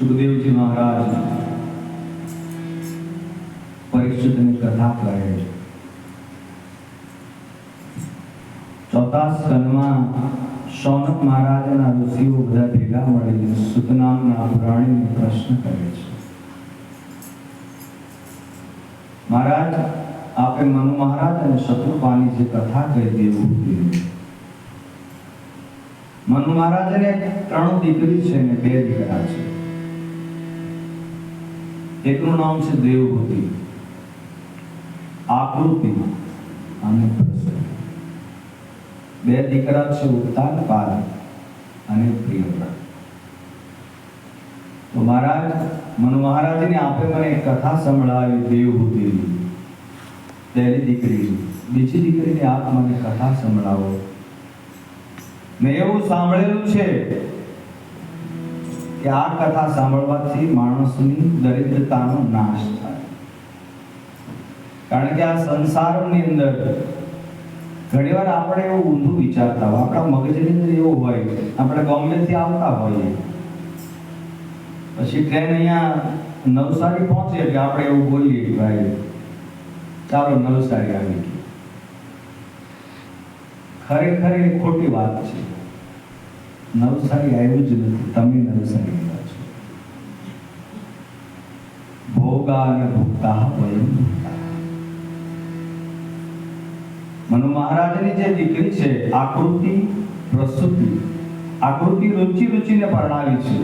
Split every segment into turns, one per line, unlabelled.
સુખદેવજી મહારાજ પરિષદની કથા કહે છે. ચોથા સ્કંદમાં શૌનક મહારાજના ઋષિઓ બધા ભેગા મળીને સુતનામના પ્રાણીને પ્રશ્ન કરે છે. મહારાજ, આપે મનુ મહારાજ અને શત્રુપાની જે કથા કહી દેવું મનુ મહારાજને ત્રણ દીકરી છે ને બે દીકરા છે. એકનું નામ છે દેવભૂતિ આકૃતિ અને બે દીકરા છે ઉત્તાનપાલ અને પ્રિયવ્રત તો મહારાજ, મનુ મહારાજને આપે મને કથા સંભળાવી દેવભૂતિની પહેલી દીકરી બીજી દીકરીને આપ મને કથા સંભળાવો. મેં એવું સાંભળેલું છે કે આ કથા સાંભળવાથી માણસની દરિદ્રતાનો નાશ થાય. કારણ કે આ સંસારની અંદર ઘણીવાર આપણે એવું ઊંધું વિચારતા હોય, આપણા મગજની અંદર એવું હોય, આપણે બોમ્બેથી આવતા હોઈએ. પછી ટ્રેન અહીંયા નવસારી પહોંચે એટલે આપણે એવું બોલીએ કે ભાઈ, ચાલો નવસારી આવી ગઈ. ખરેખર એ ખોટી વાત છે. નવસારી આવ્યું જ નથી. તમે નવસારી આવ્યા છો. ભોગા અને ભોગતા વયમ. મનુ મહારાજની જે દીકરી છે આકૃતિ પ્રસૂતિ આકૃતિ રુચિ રુચિને પરણાવી છે.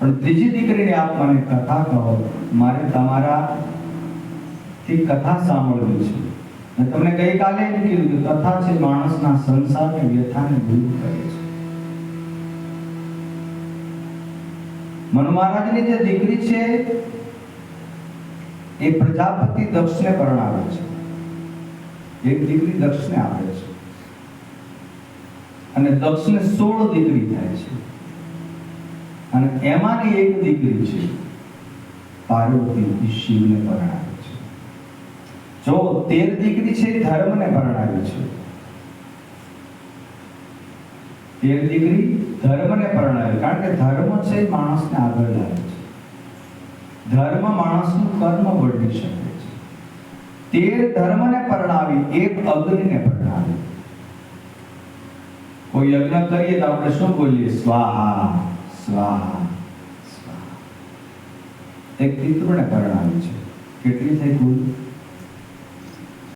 પણ ત્રીજી દીકરીને આપ મને કથા કહો, મારે તમારા થી કથા સાંભળવી છે. મેં તમને ગઈકાલે કીધું કથા છે માણસના સંસારની વ્યથાને દૂર કરે છે. મનુ મહારાજની જે દીકરી છે, એ પ્રજાપતિ દક્ષને પરણાવે છે. એક દીકરી દક્ષને આપે છે. અને દક્ષને સોળ દીકરી થાય છે. અને એમાંની એક દીકરી છે, પાર્વતી શિવને પરણાવે છે. જો તેર દીકરી છે ધર્મને પરણાવે છે. તેર દીકરી ધર્મને પરણાવે. કારણ કે ધર્મ છે માણસને આગળ લાવે છે. ધર્મ માણસનું કર્મ વર્ણી શકે છે. તેર ધર્મને પરણાવી, એક અગ્નિને પરણાવી. કોઈ યજ્ઞ કરીએ તો આપણે શું બોલીએ? સ્વાહા સ્વાહા. એક પિતૃને પરણાવી છે. કેટલી થઈ કુલ?